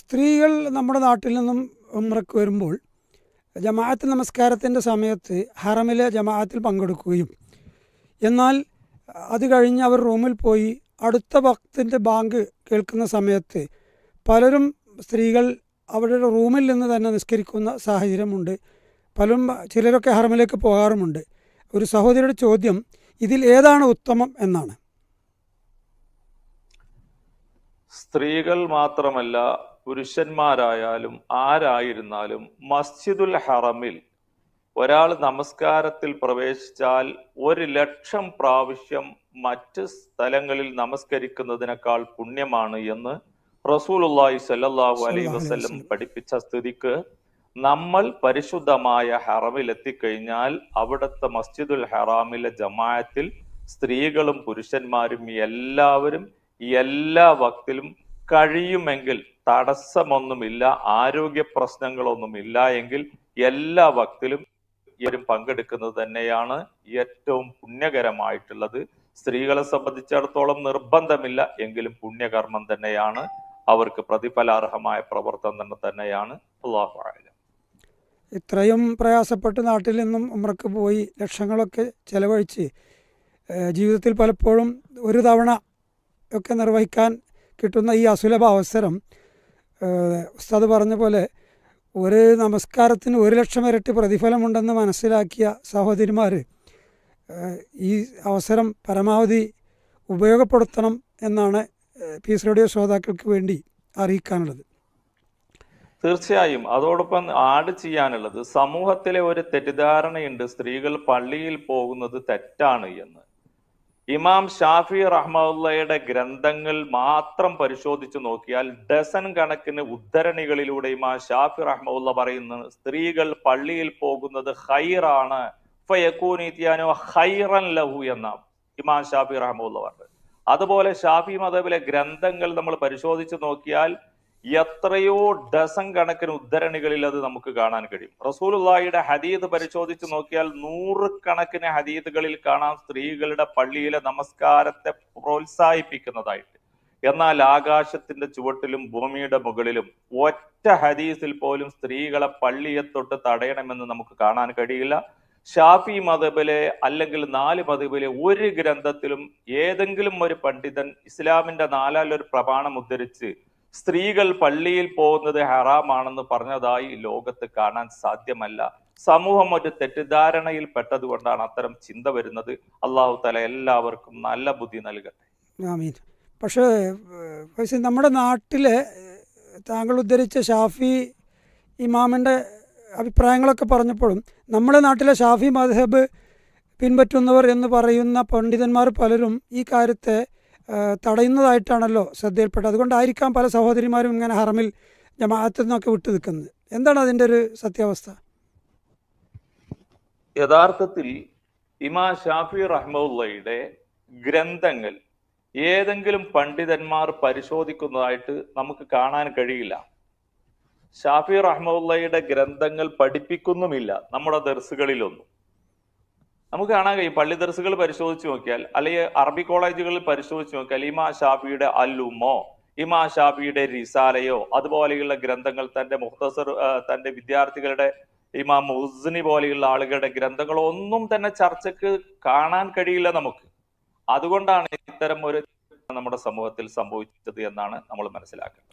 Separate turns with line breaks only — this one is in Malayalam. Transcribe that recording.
സ്ത്രീകൾ നമ്മുടെ നാട്ടിൽ നിന്നും ഉമ്രക്ക് വരുമ്പോൾ ജമാഅത്ത് നമസ്കാരത്തിന്റെ സമയത്ത് ഹറമിലെ ജമാഅത്തിൽ പങ്കെടുക്കുകയും എന്നാൽ അത് കഴിഞ്ഞ് അവർ റൂമിൽ പോയി അടുത്ത ഭക്തിന്റെ ബാങ്ക് കേൾക്കുന്ന സമയത്ത് പലരും സ്ത്രീകൾ അവരുടെ റൂമിൽ നിന്ന് തന്നെ നിസ്കരിക്കുന്ന സാഹചര്യമുണ്ട്. പലരും ചിലരൊക്കെ ഹറമിലേക്ക് പോകാറുമുണ്ട്. ഒരു സഹോദരിയുടെ ചോദ്യം ഇതിൽ ഏതാണ് ഉത്തമം എന്നാണ്.
സ്ത്രീകൾ മാത്രമല്ല പുരുഷന്മാരായാലും ആരായിരുന്നാലും മസ്ജിദുൽ ഹറമിൽ ഒരാൾ നമസ്കാരത്തിൽ പ്രവേശിച്ചാൽ ഒരു ലക്ഷം പ്രാവശ്യം മറ്റ് സ്ഥലങ്ങളിൽ നമസ്കരിക്കുന്നതിനേക്കാൾ പുണ്യമാണ് എന്ന് റസൂലുള്ളാഹി
സല്ലാഹു അലൈ
വസല്ലം. പഠിപ്പിച്ച സ്ഥിതിക്ക് നമ്മൾ പരിശുദ്ധമായ ഹറമിൽ എത്തിക്കഴിഞ്ഞാൽ അവിടുത്തെ മസ്ജിദുൽ ഹറാമിലെ ജമായത്തിൽ സ്ത്രീകളും പുരുഷന്മാരും എല്ലാവരും എല്ലാ വക്തിലും കഴിയുമെങ്കിൽ തടസ്സമൊന്നുമില്ല ആരോഗ്യ പ്രശ്നങ്ങളൊന്നുമില്ല എങ്കിൽ എല്ലാ വക്തിലും ഇവരും പങ്കെടുക്കുന്നത് തന്നെയാണ് ഏറ്റവും പുണ്യകരമായിട്ടുള്ളത്. സ്ത്രീകളെ സംബന്ധിച്ചിടത്തോളം നിർബന്ധമില്ല എങ്കിലും പുണ്യകർമ്മം തന്നെയാണ്. അവർക്ക് പ്രതിഫലാർഹമായ പ്രവർത്തനം തന്നെയാണ്.
ഇത്രയും പ്രയാസപ്പെട്ട് നാട്ടിൽ നിന്നും ഉമ്രക്ക് പോയി ലക്ഷങ്ങളൊക്കെ ചെലവഴിച്ച് ജീവിതത്തിൽ പലപ്പോഴും ഒരു തവണ ഒക്കെ നിർവഹിക്കാൻ കിട്ടുന്ന ഈ അസുലഭ അവസരം ഉസ്താദ് പറഞ്ഞ പോലെ ഒരു നമസ്കാരത്തിന് ഒരു ലക്ഷം ഇരട്ടി പ്രതിഫലമുണ്ടെന്ന് മനസ്സിലാക്കിയ സഹോദരിമാർ ഈ അവസരം പരമാവധി ഉപയോഗപ്പെടുത്തണം എന്നാണ് പീസ് റേഡിയോ ശ്രോതാക്കൾക്ക് വേണ്ടി അറിയിക്കാനുള്ളത്.
തീർച്ചയായും. അതോടൊപ്പം ആഡ് ചെയ്യാനുള്ളത് സമൂഹത്തിലെ ഒരു തെറ്റിദ്ധാരണയുണ്ട് സ്ത്രീകൾ പള്ളിയിൽ പോകുന്നത് തെറ്റാണ് എന്ന്. ഇമാം ഷാഫി റഹ്മുള്ളയുടെ ഗ്രന്ഥങ്ങൾ മാത്രം പരിശോധിച്ചു നോക്കിയാൽ ഡസൻ കണക്കിന് ഉദ്ധരണികളിലൂടെ ഇമാം ഷാഫി റഹ്മുള്ള പറയുന്നത് സ്ത്രീകൾ പള്ളിയിൽ പോകുന്നത് ഹൈറാണ് ഫയക്കൂനീത്യാനോ ഹൈറൻ ലഹു എന്ന ഇമാം ഷാഫി റഹ്മുള്ള പറഞ്ഞത്. അതുപോലെ ഷാഫി മതബിലെ ഗ്രന്ഥങ്ങൾ നമ്മൾ പരിശോധിച്ചു നോക്കിയാൽ എത്രയോ ഡസൻ കണക്കിന് ഉദ്ധരണികളിൽ അത് നമുക്ക് കാണാൻ കഴിയും. റസൂലുള്ളാഹിയുടെ ഹദീദ് പരിശോധിച്ച് നോക്കിയാൽ നൂറുകണക്കിന് ഹദീദുകളിൽ കാണാം സ്ത്രീകളുടെ പള്ളിയിലെ നമസ്കാരത്തെ പ്രോത്സാഹിപ്പിക്കുന്നതായിട്ട്. എന്നാൽ ആകാശത്തിന്റെ ചുവട്ടിലും ഭൂമിയുടെ മുകളിലും ഒറ്റ ഹദീസിൽ പോലും സ്ത്രീകളെ പള്ളിയെ തൊട്ട് തടയണമെന്ന് നമുക്ക് കാണാൻ കഴിയില്ല. ഷാഫി മതബിലെ അല്ലെങ്കിൽ നാല് മതബിലെ ഒരു ഗ്രന്ഥത്തിലും ഏതെങ്കിലും ഒരു പണ്ഡിതൻ ഇസ്ലാമിന്റെ നാലാലൊരു പ്രമാണം ഉദ്ധരിച്ച് സ്ത്രീകൾ പള്ളിയിൽ പോകുന്നത് ഹറാമാണെന്ന് പറഞ്ഞതായി ലോകത്ത് കാണാൻ സാധ്യമല്ല. സമൂഹം ഒരു തെറ്റിദ്ധാരണയിൽ പെട്ടതുകൊണ്ടാണ് അത്തരം ചിന്ത വരുന്നത്. അള്ളാഹു തല എല്ലാവർക്കും നല്ല ബുദ്ധി നൽകട്ടെ.
ആമീൻ. പക്ഷേ നമ്മുടെ നാട്ടിലെ താങ്കൾ ഉദ്ധരിച്ച ഷാഫി ഇമാമിന്റെ അഭിപ്രായങ്ങളൊക്കെ പറഞ്ഞപ്പോഴും നമ്മുടെ നാട്ടിലെ ഷാഫി മദ്ഹബ് പിൻപറ്റുന്നവർ എന്ന് പറയുന്ന പണ്ഡിതന്മാർ പലരും ഈ കാര്യത്തെ തടയുന്നതായിട്ടാണല്ലോ ശ്രദ്ധയിൽപ്പെട്ടത്. അതുകൊണ്ടായിരിക്കാം പല സഹോദരിമാരും ഇങ്ങനെ ഹറമിൽ ജമാഅത്തിൽ നിന്നൊക്കെ വിട്ടു നിൽക്കുന്നത്. എന്താണ് അതിന്റെ ഒരു സത്യാവസ്ഥ?
യഥാർത്ഥത്തിൽ ഇമാ ഷാഫി റഹ്മുള്ളയുടെ ഗ്രന്ഥങ്ങൾ ഏതെങ്കിലും പണ്ഡിതന്മാർ പരിശോധിക്കുന്നതായിട്ട് നമുക്ക് കാണാൻ കഴിയില്ല. ഷാഫി റഹ്മുള്ളയുടെ ഗ്രന്ഥങ്ങൾ പഠിപ്പിക്കുന്നുമില്ല നമ്മുടെ ദർസുകളിലൊന്നും. നമുക്ക് കാണാൻ കഴിയും. പള്ളി ദർസുകൾ പരിശോധിച്ച് നോക്കിയാൽ അല്ലെങ്കിൽ അറബി കോളേജുകളിൽ പരിശോധിച്ച് നോക്കിയാൽ ഇമാ ഷാഫിയുടെ അല്ലുമോ ഇമാ ഷാഫിയുടെ റിസാലയോ അതുപോലെയുള്ള ഗ്രന്ഥങ്ങൾ തന്റെ മുഖ്തസർ തന്റെ വിദ്യാർത്ഥികളുടെ ഇമാം മുസ്നി പോലെയുള്ള ആളുകളുടെ ഗ്രന്ഥങ്ങളോ ഒന്നും തന്നെ ചർച്ചക്ക് കാണാൻ കഴിയില്ല നമുക്ക്. അതുകൊണ്ടാണ് ഇത്തരം ഒരു നമ്മുടെ സമൂഹത്തിൽ സംഭവിച്ചത് എന്നാണ് നമ്മൾ മനസ്സിലാക്കുന്നത്.